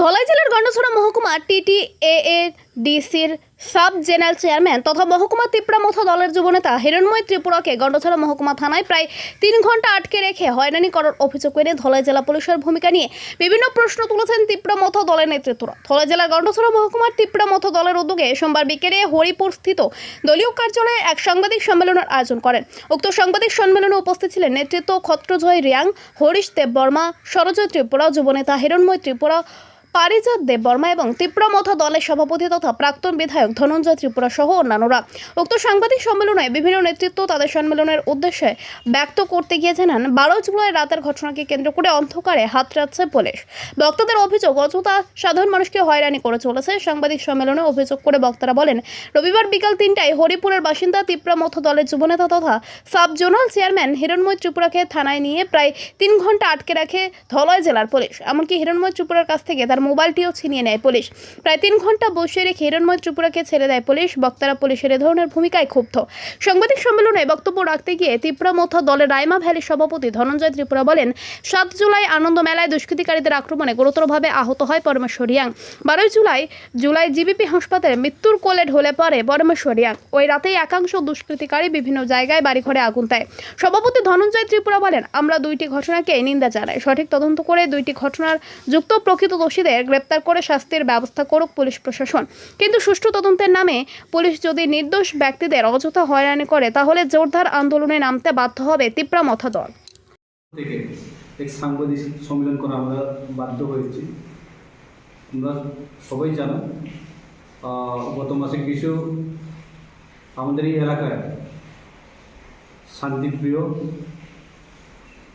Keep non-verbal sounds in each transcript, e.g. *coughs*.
ধলাই জেলার গন্ডছড়া মহকুমা টিটি ডিসির সাব জেনারেল চেয়ারম্যান তথা মহকুমা তিপ্রামথ দলের যুবনেতা হিরণময় ত্রিপুরাকে গন্ডছড়া মহকুমা থানায় প্রায় তিন ঘণ্টা আটকে রেখে হয়রানি করার অভিযোগ এনে ধলাই জেলা পুলিশের ভূমিকা নিয়ে বিভিন্ন প্রশ্ন তুলেছেন তিপ্রামথ দলের নেতৃত্বরা। ধলাই জেলার গন্ডছড়া মহকুমার তিপ্রামথ দলের উদ্যোগে সোমবার বিকেলে হরিপুর স্থিত দলীয় কার্যালয়ে এক সাংবাদিক সম্মেলনের আয়োজন করেন। উক্ত সাংবাদিক সম্মেলনে উপস্থিত ছিলেন নেতৃত্ব ক্ষত্রজয় রিয়াং, হরিশ দেববর্মা, সরজয় ত্রিপুরা যুবনেতা হিরণময় ত্রিপুরা পারিজাত দেববর্মা এবং তীব্রমথ দলের সভাপতি তথা প্রাক্তন বিধায়ক ধনঞ্জয় ত্রিপুরা সহ অন্যান্যরা। উক্ত সাংবাদিক সম্মেলনে বিভিন্ন নেতৃত্ব তাদের সম্মেলনের উদ্দেশ্যে ব্যক্ত করতে গিয়ে জানান, বারো জুলাই রাতের ঘটনাকে কেন্দ্র করে অন্ধকারে হাত রাখছে পুলিশ। বক্তাদের অভিযোগ, অযথা সাধারণ মানুষকে হয়রানি করে চলেছে সাংবাদিক সম্মেলনে অভিযোগ করে বক্তারা বলেন, রবিবার বিকাল তিনটায় হরিপুরের বাসিন্দা তীব্রমথ দলের যুবনেতা তথা সাব জোনাল চেয়ারম্যান হিরণময় ত্রিপুরাকে থানায় নিয়ে প্রায় তিন ঘণ্টা আটকে রাখে ধলয় জেলার পুলিশ। এমনকি হিরণময় ত্রিপুরার কাছ থেকে তার মোবাইলটিও ছিনিয়ে নেয় পুলিশ। প্রায় তিন ঘণ্টা বসে রেখে হিরণময় ত্রিপুরাকে ছেড়ে দেয় পুলিশ। বক্তারা পুলিশের এ ধরনের ভূমিকায় ক্ষুব্ধ। সাংবাদিক সম্মেলনে বক্তব্য রাখতে গিয়ে তীব্রমথ দলের রায়মা ভ্যালি সভাপতি ধনঞ্জয় ত্রিপুরা বলেন, সাত জুলাই আনন্দ মেলায় দুষ্কৃতিকারীদের আক্রমণে গুরুতরভাবে আহত হয় পরমেশ্বর রিয়াং। বারোই জুলাই জুলাই জিবিপি হাসপাতালে মৃত্যুর কোলে ঢলে পড়ে পরমেশ্বর রিয়াং। ওই রাতেই একাংশ দুষ্কৃতিকারী বিভিন্ন জায়গায় বাড়িঘরে আগুন দেয়। সভাপতি ধনঞ্জয় ত্রিপুরা বলেন, আমরা দুইটি ঘটনাকে নিন্দা জানাই। সঠিক তদন্ত করে দুইটি ঘটনার যুক্ত প্রকৃত দোষীদের গ্রেপ্তার করে শাস্তির ব্যবস্থা করুক পুলিশ প্রশাসন। কিন্তু সুষ্ঠু তদন্তের নামে পুলিশ যদি নির্দোষ ব্যক্তিদের অযথা হয়রানি করে, তাহলে জোরদার আন্দোলনে নামতে বাধ্য হবে তিপ্রামথা দল থেকে এক সাংবাদিক সম্মেলন করা আমরা বাধ্য হয়েছি। আমরা সবাই জানো গত মাসে কিছু আমাদের এই এলাকায় শান্তিপ্রিয়,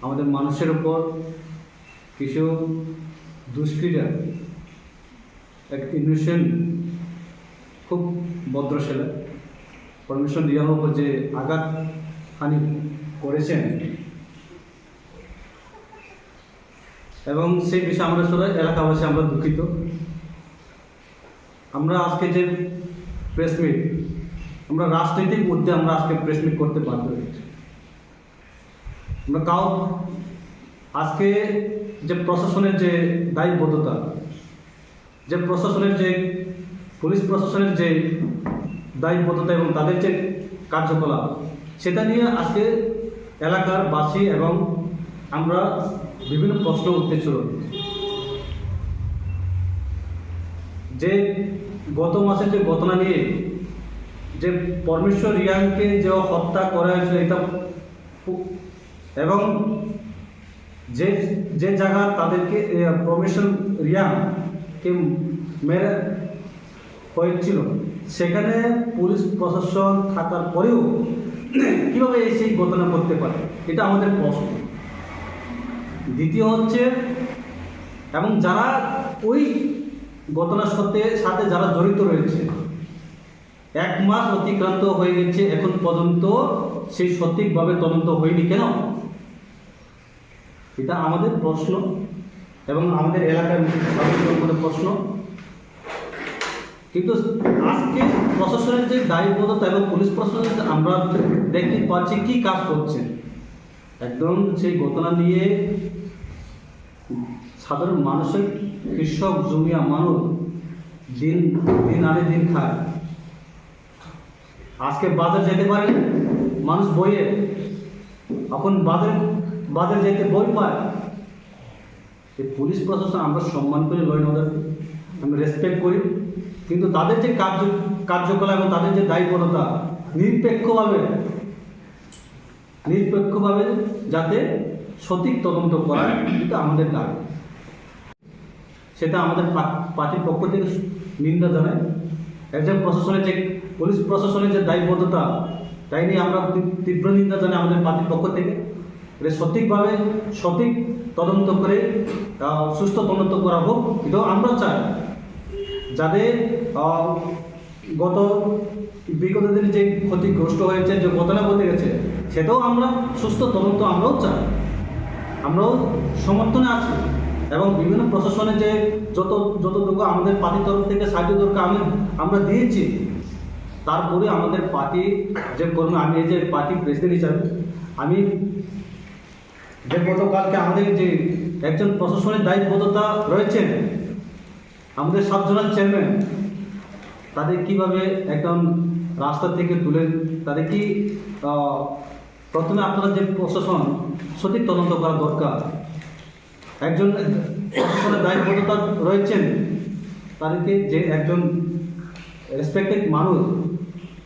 আমাদের মানুষের উপর কিছু দুষ্কৃতা এক ইনোসেন্ট, খুব ভদ্র ছেলে পরমেশ্বর রিয়ার উপর যে আঘাত হানি করেছেন। এবং সেই বিষয়ে আমরা সবাই, এলাকাবাসী আমরা দুঃখিত। আমরা আজকে যে প্রেস মিট আমরা রাজনৈতিক মধ্যে আমরা আজকে প্রেস মিট করতে বাধ্য হয়েছি। আমরা কাউ আজকে যে প্রশাসনের যে দায়বদ্ধতা, যে প্রশাসনের যে পুলিশ প্রশাসনের যে দায়বদ্ধতা এবং তাদের যে কার্যকলাপ, সেটা নিয়ে আজকে এলাকার বাসী এবং আমরা বিভিন্ন প্রশ্ন উঠতেছিল যে গত মাসে যে ঘটনা নিয়ে, যে পরমেশ্বর রিয়াংকে যে হত্যা করা হয়েছিল, এটা এবং যে যে জায়গা তাদেরকে পরমেশ্বর রিয়াংকে মেরে হয়েছিল, সেখানে পুলিশ প্রশাসন থাকার পরেও কীভাবে সেই ঘটনা করতে পারে, এটা আমাদের প্রশ্ন। দ্বিতীয় হচ্ছে, এবং যারা ওই ঘটনার সাথে সাথে যারা জড়িত রয়েছে, এক মাস অতিক্রান্ত হয়ে গেছে, এখন পর্যন্ত সেই সঠিকভাবে তদন্ত হয়নি কেন? এটা আমাদের প্রশ্ন এবং আমাদের এলাকার মানুষের প্রশ্ন। কিন্তু আজকে প্রশাসনের যে দায়বদ্ধতা এবং পুলিশ প্রশাসনের আমরা দেখতে পাচ্ছি কি কাজ করছে। একদম সেই ঘটনা নিয়ে সাধারণ মানুষের কৃষক, জমিয়া মানুষ দিন দিন আনে, দিন খায়। আজকে বাজার যেতে পারে মানুষ বইয়ে। এখন বাজার বাজার যেতে বই পায় এই পুলিশ প্রশাসন আমরা সম্মান করি লয় অর্ডার আমি রেসপেক্ট করি। কিন্তু তাদের যে কার্য কার্যকলাপ এবং তাদের যে দায়বদ্ধতা নিরপেক্ষভাবে নিরপেক্ষভাবে যাতে সঠিক তদন্ত করা এটা আমাদের দাবি। সেটা আমাদের পার্টির পক্ষ থেকে নিন্দা জানায় একজন প্রশাসনের যে পুলিশ প্রশাসনের যে দায়বদ্ধতা তাই নিয়ে আমরা তীব্র- তীব্র নিন্দা জানাই আমাদের পার্টির পক্ষ থেকে। এটা সঠিকভাবে সঠিক তদন্ত করে সুস্থ তদন্ত করা হোক। এটাও আমরা চাই যাদের গত বিগত দিনে যে ক্ষতিগ্রস্ত হয়েছে, যে ঘটনা ঘটে গেছে, সেটাও আমরা সুস্থ তদন্ত আমরাও চাই। আমরাও সমর্থনে আছি এবং বিভিন্ন প্রশাসনে যে যত, যতটুকু আমাদের পার্টির তরফ থেকে সাহায্য দরকার আমি, আমরা দিয়েছি, তারপরে আমাদের পার্টি যে কর্মী, আমি যে পার্টি প্রেসিডেন্ট হিসাবে, আমি যে গতকালকে আমাদের যে একজন প্রশাসনের দায়বদ্ধতা রয়েছেন, আমাদের সাতজনের চেয়ারম্যান, তাদের কীভাবে একদম রাস্তা থেকে তুলে, তাদের কি প্রথমে আপনারা যে প্রশাসন, সঠিক তদন্ত করা দরকার। একজন প্রশাসনের দায়বদ্ধতা রয়েছেন, তাদেরকে যে একজন রেসপেক্টেড মানুষ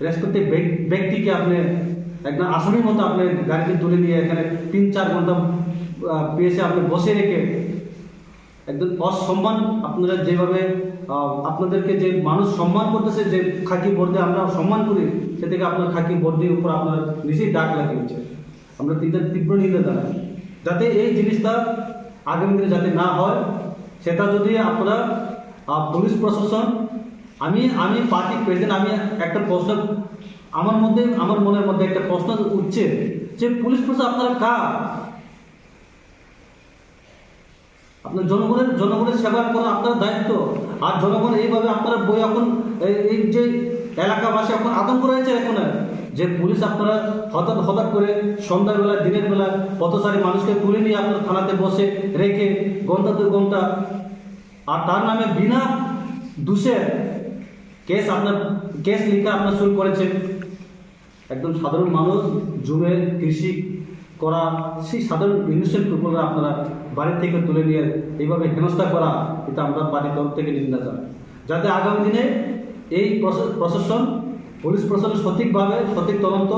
রেসপেক্টেড ব্যক্তিকে আপনি একদম আসনের মতো আপনি গাড়িতে তুলে নিয়ে এখানে তিন চার ঘণ্টা পেয়েছে আপনি বসে রেখে। একদম অসম্মান আপনারা যেভাবে আপনাদেরকে যে মানুষ সম্মান করতেছে, যে খাকি বর্দে আমরা সম্মান করি, সে থেকে আপনার খাকি বর্দির উপর আপনার নিজেই ডাক লাগিয়েছে আমরা তীব্র তীব্র নিন্দা জানাই। যাতে এই জিনিসটা আগামী দিনে যাতে না হয়, সেটা যদি আপনারা পুলিশ প্রশাসন, আমি আমি পার্টি প্রেসিডেন্ট আমি একটা প্রশ্ন আমার মধ্যে, আমার মনের মধ্যে একটা প্রশ্ন উঠছে যে পুলিশ প্রশাসন আপনারা কার? আপনার জনগণের জনগণের সেবা করা আপনার দায়িত্ব। আর জনগণ এইভাবে আপনারা বই এখন, এই- যে এলাকাবাসী এখন আতঙ্ক রয়েছে এখন। যে পুলিশ আপনারা হঠাৎ হঠাৎ করে সন্ধ্যাবেলা, দিনের বেলা সারি মানুষকে তুলে নিয়ে আপনার থানাতে বসে রেখে ঘণ্টা দু ঘণ্টা, আর তার নামে বিনা দোষে কেস আপনার, কেস লিখে আপনার শুরু করেছেন একদম সাধারণ মানুষ, জুমে কৃষি করা, সেই সাধারণ ইনোসেন্ট পিপলরা আপনারা বাড়ি থেকে তুলে নিয়ে এইভাবে হেনস্থা করা, এটা আমরা পার্টির তরফ থেকে নিন্দা জানাই। যাতে আগামী দিনে এই প্রশা- প্রশাসন, পুলিশ প্রশাসন সঠিকভাবে, সঠিক তদন্ত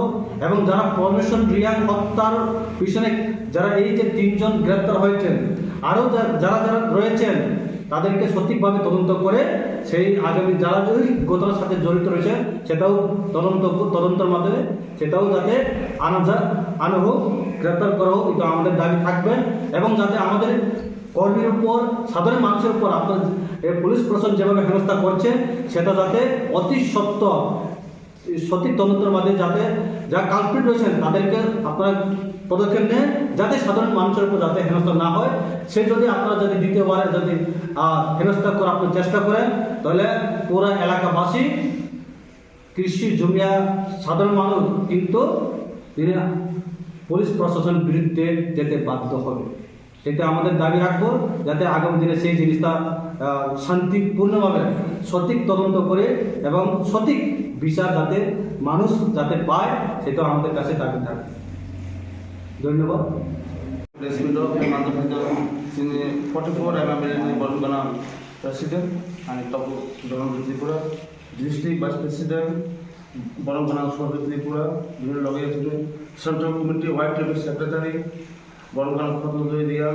এবং যারা পরমেশন রিয়াং হত্যার পিছনে যারা এই যে তিনজন গ্রেপ্তার হয়েছেন, আরও যারা যারা রয়েছেন তাদেরকে সঠিকভাবে তদন্ত করে সেই আগামী যারা ওই ঘটনার সাথে জড়িত রয়েছে, সেটাও তদন্ত তদন্তের মাধ্যমে সেটাও যাতে আনা যা আনা হোক গ্রেপ্তার করা হোক, এটা আমাদের দাবি থাকবে। এবং যাতে আমাদের কর্মীর উপর, সাধারণ মানুষের উপর আপনার পুলিশ প্রশাসন যেভাবে হেনস্থা করছে, সেটা যাতে অতি সত্য, সঠিক তদন্তের মাধ্যমে যাতে যারা কালপ্রিট রয়েছেন, তাদেরকে আপনারা পদক্ষেপ নেন যাতে সাধারণ মানুষের উপর যাতে হেনস্থা না হয়। সে যদি আপনারা যদি দ্বিতীয়বারে যদি হেনস্থা করার আপনার চেষ্টা করেন, তাহলে পুরো এলাকাবাসী, কৃষি জমিয়া সাধারণ মানুষ কিন্তু তিনি পুলিশ প্রশাসন বিরুদ্ধে যেতে বাধ্য হবে। সেটা আমাদের দাবি রাখব, যাতে আগামী দিনে সেই জিনিসটা শান্তিপূর্ণভাবে সঠিক তদন্ত করে এবং সঠিক বিচার যাতে মানুষ যাতে পায় সেটা আমাদের কাছে দাবি থাকে ধন্যবাদ। ফর্টি ফোর বর্তমান প্রেসিডেন্ট আমি ত্রিপুরা ডিস্ট্রিক্ট ভাইস প্রেসিডেন্ট বরমগনা সদর ত্রিপুরা লগে আছে সেন্ট্রাল কমিটি ওয়াইড ট্রিপের সেক্রেটারি বরমগনা সদর দিয়া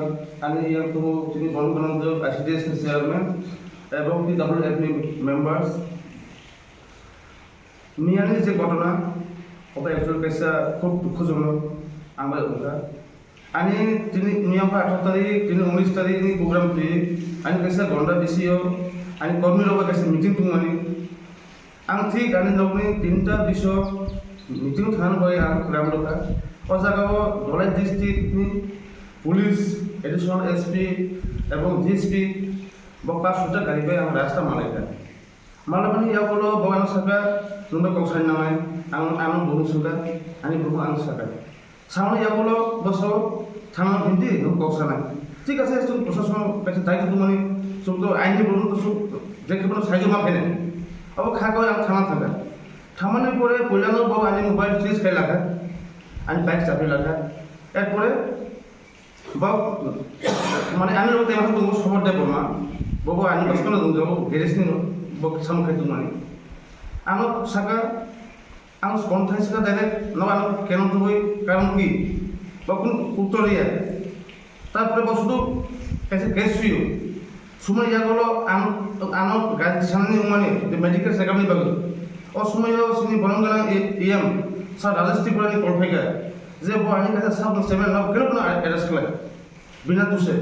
আমি ইয়ার তিনি বরমগনা অ্যাসোসিয়েশন চেয়ারম্যান এবং তিনি ডাবল মেম্বার্স নিয়ানির ঘটনা, ওটা একজন পেশা খুব দুঃখজনক। আমার ওটা आणि तिने मी आपला अठरा तारीख तिने उन्नीस तारीख नी प्रोग्राम केली आणि कसं गोंडा बेसी हो आणि कर्मी लोक कसं मिटिंग तुम्हाला आं ठीक आणि नवनी তিনটা বিষয় মিটিং থান হয় আং গ্রাম লোকা ও জায়গাও Dhalai district police additional SP এবং ডিএসপি বক পাঁচ সুটা গাড়ি পাই আমার রাস্তা মালাইকা মালাপানি ইয়া বলো বগান সাকা নুন্দ কংসাই নামাই আং আং বহু সুগা আনি বহু আং সাকা চাউনি যাবলৈ বছৰ থানাত হিন্দি কওকচা নাই ঠিক আছে চোন প্ৰশাসনৰ দায়িত্বটো মানে চোনটো আইনী বলুন তো চোখ দেখবেন সাহায্য মাফে নেই আবার খাগো আমি থানা থাকা। থামানোর পরে কল্যাণর বাবু আমি মোবাইল সুইচ খাই লাগা। আমি বাইক চাপে লাগা। এরপরে বাবু মানে আমি লোক এবার তুমি সমর দেব মা বাবু আমি বাসকানো তুমি যাব গেরেস নিন সামু খাই তুমি মানে। আমার সাকা তো বই কারণ কি? বা কোন উত্তর ইয়া তারপরে বস্তুটো কাছে গ্যাস শুয়ে সময় ইয়া গেল আনো গাড়ি সামনে মানে মেডিকেল চেকআপ নিবা গেল। ও সময় সিনি বরং গেলাম ইএম স্যার রাজস্থান করে নি পড়ফাই গা যে বো আমি কাছে সব সেভেন নাও কেন কোনো অ্যাড্রেস খেলা বিনা তুষে।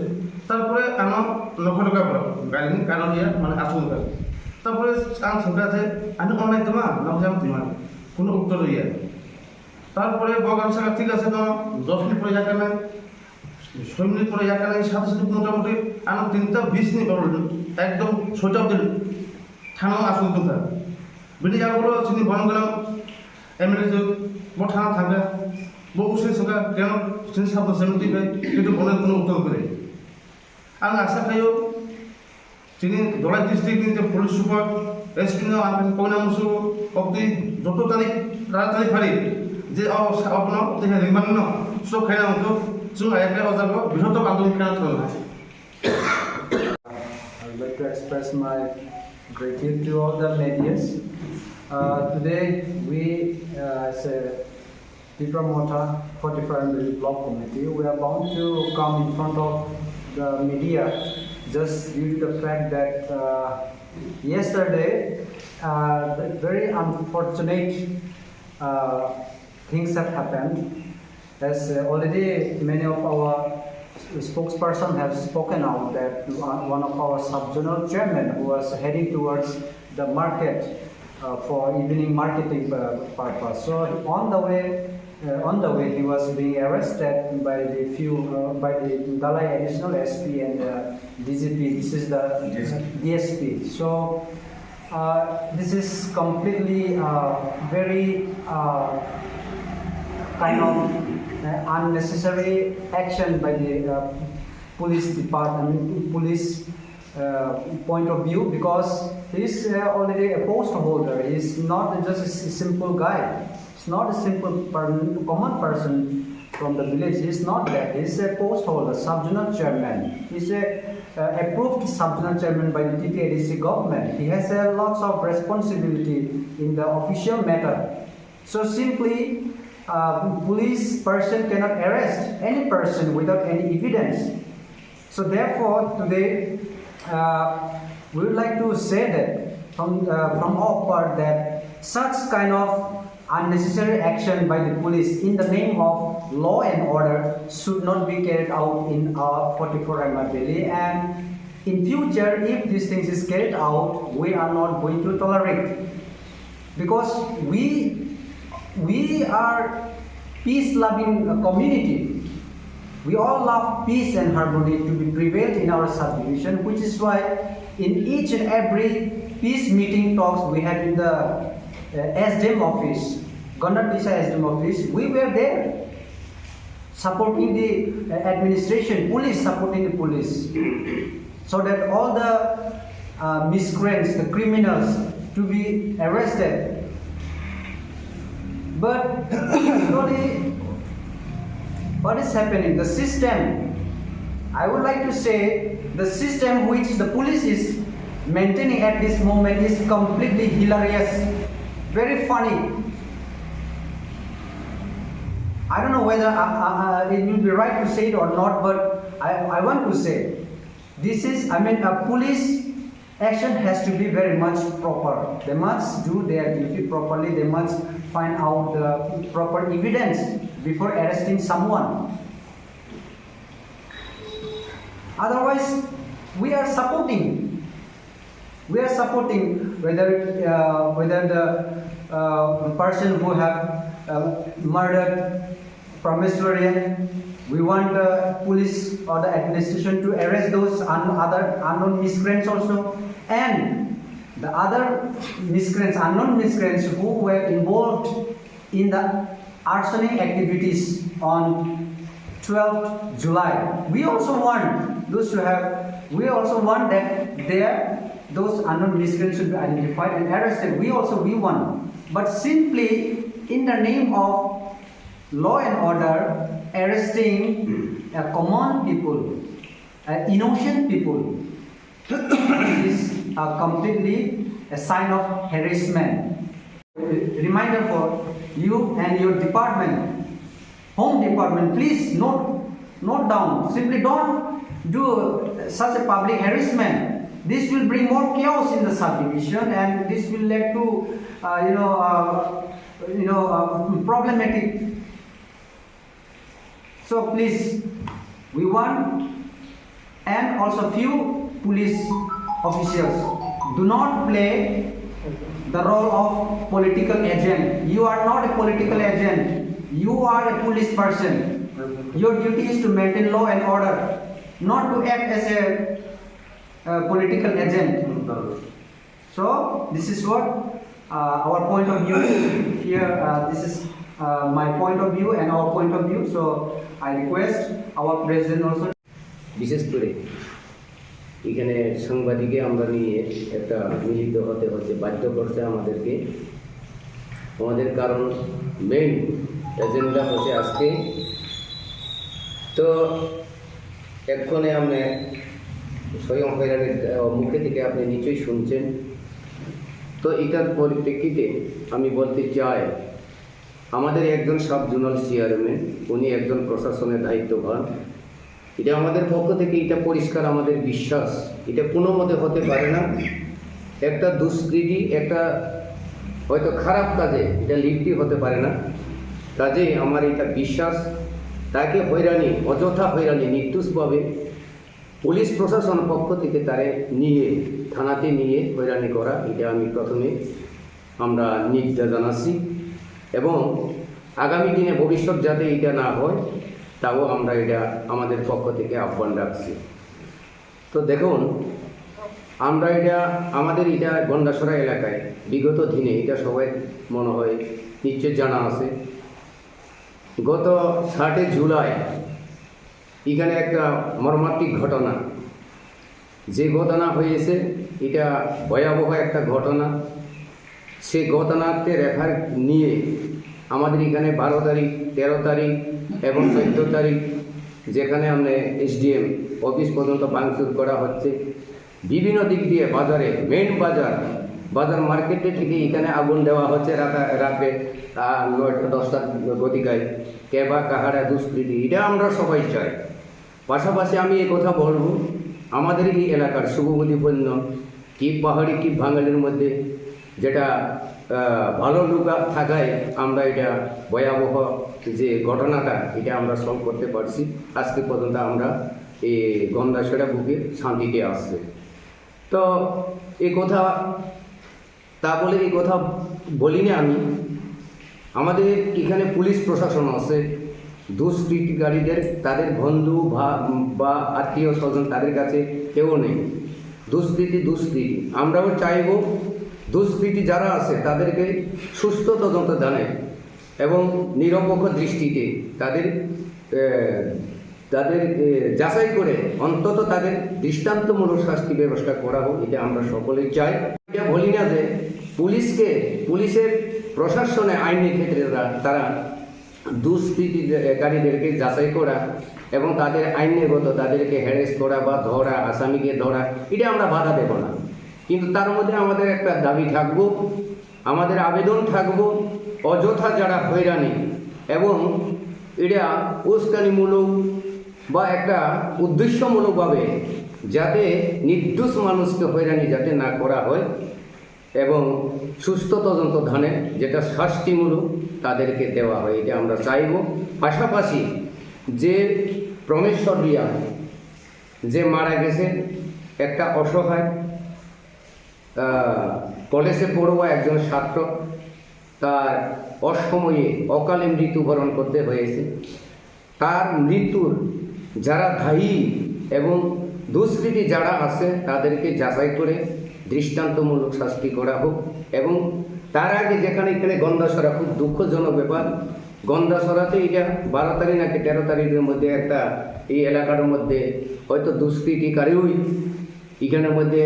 তারপরে আমার নখ টাকা পড়া গাড়ি কারণ ইয়া মানে আসুন তারপরে আম সঙ্গে আছে, আমি অনলাইন তোমা নাও যাম তোমার? কোনো উত্তর ইয়া তারপরে বগান সাকা ঠিক আছে তো, দশ মিনিট পরে যাকে না ছয় মিনিট পরে যাকে না সাথে সাথে মোটামুটি আমার তিনটা, বিশ মিনিট পড়ল একদম ছয়টা অব্দি থানা আসুন কথা বিটি যাগুলো চিনি বন গেলাম। এমএলএ যে বড় থানা থাকা বহু সে সঙ্গে কেন? চিনি সাথে সেমিটি কিন্তু বনের কোনো উত্তর করে। আমি আশা খাইও তিনি Dhalai district ni police super SP no ang pagnamuso okti joto tarik ra tarik hari যে অ আপন তে রিমান ন সো খাইনা মতো जों আয়াকে অজাব বৃহত্তম আন্দোলন খেলা চলে I would like to express my gratitude to all the medias. Uh, today, we, uh, as a Pitra Mota 45 Middle Block Committee, we are bound to come in front of the media just due to the fact that uh, yesterday, uh, very unfortunate uh, things have happened. As uh, already many of our spokesperson have spoken out that one of our sub-zonal chairman who was heading towards the market uh, for evening marketing uh, purpose. So on the way, on the way, he was being arrested by the few uh, by the Dalai additional SP and uh, DGP. This is the DSP. So. Uh, this is completely uh, very uh, kind of uh, unnecessary action by the uh, police department, police uh, point of view because he's uh, already a post holder. He's not just a simple guy. He's not a simple per- common person from the village. He's not that. He's a post holder, sub-zonal chairman. He's a uh, approved sub-zonal chairman by the TTADC government. He has a lots of responsibility in the official matter. So simply, uh, police person cannot arrest any person without any evidence. So therefore, today uh, we would like to say that from uh, from our part that such kind of unnecessary action by the police in the name of law and order should not be carried out in our 44 MR Delhi and in future if these things is carried out we are not going to tolerate. Because we we are peace loving community. We all love peace and harmony to be prevailed in our subdivision which is why in each and every peace meeting talks we had in the SDM office Gondar Disa SDM office we were there supporting the uh, administration police supporting the police. *clears throat* So that all the uh, miscreants the criminals to be arrested. But *coughs* slowly what is happening the system i would like to say the system which the police is maintaining at this moment is completely hilarious very funny. I don't know whether uh, uh, uh, it will be right to say it or not but i, I want to say this is i mean a police action has to be very much proper. They must do their duty properly. They must find out the proper evidence before arresting someone. Otherwise we are supporting we are supporting whether uh, whether the uh, person who have uh, murdered promiscuous we want the police or the administration to arrest those un- other unknown miscreants also and the other miscreants unknown miscreants who were involved in the arsoning activities on 12th July. We also want those who have, we also want that there, those unknown miscreants should be identified and arrested. We also, we want. But simply in the name of law and order, arresting a common people, uh, innocent people, *coughs* is a completely a sign of harassment. Reminder for you and your department, home department, please note, note down. Simply don't do such a public harassment. This will bring more chaos in the subdivision, and this will lead to, uh, you know, uh, you know, uh, problematic. So please, we want, and also few police officials do not play the role of political agent. You are not a political agent. You are a police person. Your duty is to maintain law and order, not to act as a uh, political agent. So this is what uh, our point of view here. Uh, this is uh, my point of view and our point of view. So I request our president also বিশেষ করে এখানে সাংবাদিকে আমরা নিয়ে একটা মিলিত হতে হচ্ছে বাধ্য করছে আমাদেরকে আমাদের কারণ মেইন এজেন্ডা হচ্ছে আজকে তো এক্ষণে আপনি স্বয়ং হয়রানির মুখে থেকে আপনি নিশ্চয়ই শুনছেন। তো এটার পরিপ্রেক্ষিতে আমি বলতে চাই, আমাদের একজন সাব জোনাল চেয়ারম্যান, উনি একজন প্রশাসনের দায়িত্ববান এটা আমাদের পক্ষ থেকে এটা পরিষ্কার আমাদের বিশ্বাস। এটা কোনো মতে হতে পারে না। একটা দুষ্কৃতি, একটা হয়তো খারাপ কাজে এটা লিপ্তি হতে পারে না। কাজে আমার এটা বিশ্বাস, তাকে হয়রানি, অযথা হয়রানি নির্দোষভাবে পুলিশ প্রশাসন পক্ষ থেকে তারে নিয়ে, থানাতে নিয়ে হয়রানি করা, এটা আমি প্রথমে আমরা নির্দেশ জানাচ্ছি। এবং আগামী দিনে ভবিষ্যৎ যাতে এটা না হয়, তাও আমরা এটা আমাদের পক্ষ থেকে আহ্বান রাখছি। তো দেখুন, আমরা এটা, আমাদের এটা গন্ডাসরা এলাকায় বিগত দিনে এটা সবাই মনে হয় নিশ্চয় জানা আছে। গত ষাটে জুলাই এখানে একটা মর্মান্তিক ঘটনা। যে ঘটনা হয়েছে, এটা ভয়াবহ একটা ঘটনা। সে ঘটনাতে রেফার নিয়ে আমাদের এখানে বারো তারিখ, তেরো তারিখ এবং চোদ্দ তারিখ, যেখানে আমরা এসডিএম অফিস পর্যন্ত ভাঙচুর করা হচ্ছে। বিভিন্ন দিক দিয়ে বাজারে মেন বাজার বাজার মার্কেটে থেকে এখানে আগুন দেওয়া হচ্ছে রাতা, রাতে নয়টা দশটার গতিকায়। কে বা কাহারা, দুষ্কৃতি, এটা আমরা সবাই চাই। পাশাপাশি আমি কথা বলব আমাদের এই এলাকার শুভমতিপূর্ণ কি পাহাড়ি কি বাঙালির মধ্যে, যেটা ভালো লোক থাকায় আমরা এটা ভয়াবহ যে ঘটনাটা, এটা আমরা সলভ করতে পারছি। আজকে পর্যন্ত আমরা এই গন্ডাসেরা বুকে শান্তিতে আসছে তো এই কথা, তা বলে এই কথা বলিনি আমি। আমাদের এখানে পুলিশ প্রশাসন আছে দুষ্কৃতিকারীদের তাদের বন্ধু বা- আত্মীয় স্বজন তাদের কাছে কেউ নেই। দুষ্কৃতি দুষ্কৃতি আমরাও চাইব দুষ্কৃতি যারা আছে তাদেরকে সুস্থ তদন্ত জানে এবং নিরপেক্ষ দৃষ্টিতে তাদের তাদের যাচাই করে অন্তত তাদের দৃষ্টান্তমূলক শাস্তি ব্যবস্থা করা হোক, এটা আমরা সকলেই চাই। এটা বলি না যে পুলিশকে, পুলিশের প্রশাসনে আইনের ক্ষেত্রে তারা- তারা দুষ্কৃতিকারীদেরকে যাচাই করা এবং তাদের আইনগত, তাদেরকে হ্যারেস করা বা ধরা, আসামিকে ধরা, এটা আমরা বাধা দেব না। কিন্তু তার মধ্যে আমাদের একটা দাবি থাকব, আমাদের আবেদন থাকব, অযথা যারা হয়রানি এবং এটা উস্কানিমূলক বা একটা উদ্দেশ্যমূলকভাবে যাতে নির্দোষ মানুষকে হয়রানি যাতে না করা হয় এবং সুস্থ তদন্ত ধানে যেটা শাস্তিমূলক তাদেরকে দেওয়া হয়, এটা আমরা চাইব। পাশাপাশি যে প্রমেশ্বর রিয়া যে মারা গেছে একটা অসহায় কলেজে পড়ুয়া একজন ছাত্র, তার অসময়ে অকালে মৃত্যুবরণ করতে হয়েছে। তার মৃত্যুর যারা দায়ী এবং দুষ্কৃতি যারা আছে, তাদেরকে যাচাই করে দৃষ্টান্তমূলক শাস্তি করা হোক এবং তার আগে যেখানে এখানে গন্ডাসরা খুব দুঃখজনক ব্যাপার। গন্ডাসরাতে এটা বারো তারিখ নাকি তেরো তারিখের মধ্যে একটা এই এলাকার মধ্যে হয়তো দুষ্কৃতিকারীই এখানের মধ্যে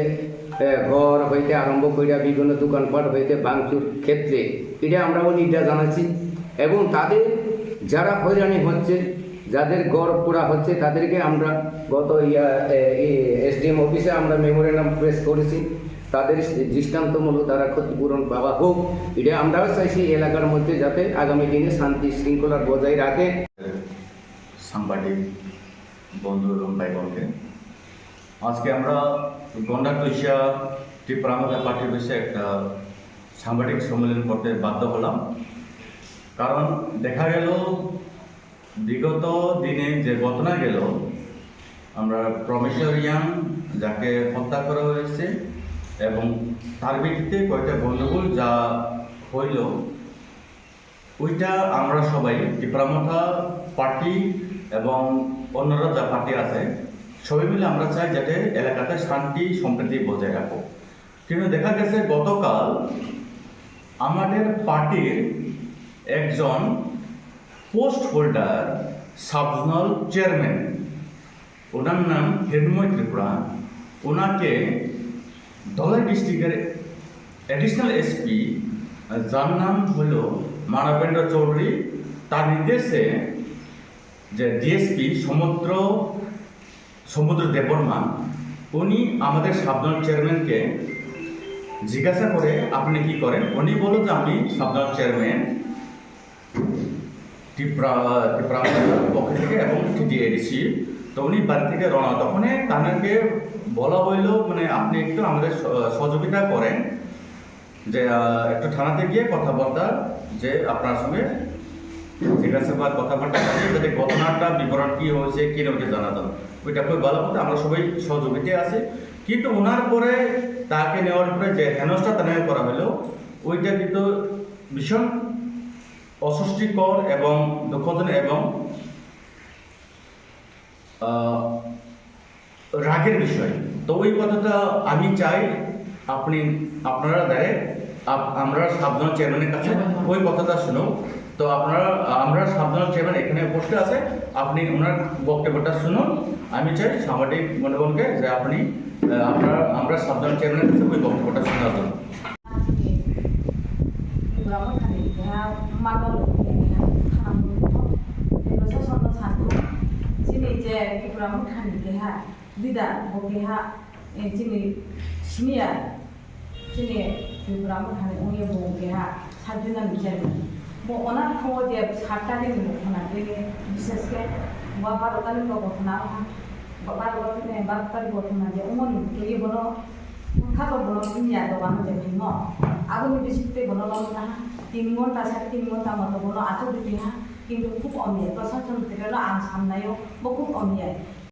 ঘর হইতে আরম্ভ করিয়া বিভিন্ন দোকানপাট হইতে ভাঙচুর ক্ষেত্রে। এটা আমরাও নির্দেশ জানাচ্ছি। এবং তাদের যারা হয়রানি হচ্ছে, যাদের গড় পোড়া হচ্ছে, তাদেরকে আমরা গত ইয়া এসডিএম অফিসে আমরা মেমোরেন্ডাম প্রেস করেছি। তাদের দৃষ্টান্তমূলক তারা ক্ষতিপূরণ পাওয়া হোক, এটা আমরাও চাইছি এলাকার মধ্যে যাতে আগামী দিনে শান্তি শৃঙ্খলা বজায় রাখে। সাংবাদিক বন্ধু এবং ভাই বোনকে আজকে আমরা গন্ডার তৈশা ত্রিপুরামাতা পার্টির বিষয়ে একটা সাংবাদিক সম্মেলন করতে বাধ্য হলাম। কারণ দেখা গেল, বিগত দিনে যে ঘটনা গেল, আমরা প্রমেশরিয়ান যাকে হত্যা করা হয়েছে এবং তার ভিত্তিতে কয়েকটা গণ্ডগোল যা হইল, ওইটা আমরা সবাই টিপ্রামথা পার্টি এবং অন্যরা যা পার্টি আছে, সবাই মিলে আমরা চাই যাতে এলাকাতে শান্তি, সম্প্রীতি বজায় রাখো কিন্তু দেখা গেছে গতকাল আমাদের পার্টির একজন পোস্ট হোল্ডার, সাবজোনাল চেয়ারম্যান, ওনার নাম হিরণময় ত্রিপুরা। ওনাকে ধলাই ডিস্ট্রিক্টের অ্যাডিশনাল এসপি যার নাম হল মানবেন্দ্র চৌধুরী। তার নির্দেশে যে ডিএসপি সমুদ্র সমুদ্র দেববর্মা উনি আমাদের সাবধান চেয়ারম্যানকে জিজ্ঞাসা করে আপনি কি করেন? উনি বলো যে আমি সাবধান চেয়ারম্যান টিপ্রা পক্ষ থেকে এবং টিডিএডিসি তো উনি বাড়ি থেকে রওনা তখনই তাদেরকে বলা হইল মানে আপনি একটু আমাদের সহযোগিতা করেন, যে একটু থানাতে গিয়ে কথাবার্তা, যে আপনার সঙ্গে জিজ্ঞাসাবাদ, কথাবার্তা করে যাতে ঘটনাটা, বিবরণ কি হয়েছে, কি না জানা যাবে। ওইটা খুব ভালো কথা আমরা সবাই সহযোগিতায় আছি। কিন্তু ওনার পরে তাকে নেওয়ার পরে যে হেনস্থা তাকে করা হলো ওইটা কিন্তু ভীষণ অস্বস্তিকর এবং দুঃখজনক এবং রাগের বিষয়। তো ওই কথাটা আমি চাই আপনি আপনারা ডাইরেক্ট আমরা সাবধান চেয়ারম্যানের কাছে ওই কথাটা শুনো তো আপনারা আমরা সাবধান চেয়ারম্যান এখানে বসে আছে। আপনি ওনার বক্তব্যটা শুনুন। আমি চাই সাংবাদিক বন্ধুগণকে যে আপনি আপনারা আমরা সাবধান চেয়ারম্যানের কাছে ওই বক্তব্যটা শোনার জন্য। Berapa dida bokeha jini sumia jini tuburam kani unye bokeha sajuna mijari mo ona kongo dia sakta di mo kona dini bisaske mo baro kani mo kona mo baro kani mo baro kani mo kona dia umon kiri bono kato bono sumia do bano dia bimo aku mi bisikte bono lo mo kana timo ta sak timo ta mo to bono ato di kiha kindo kuk omia to sajuna tiga lo an samna yo mo kuk omia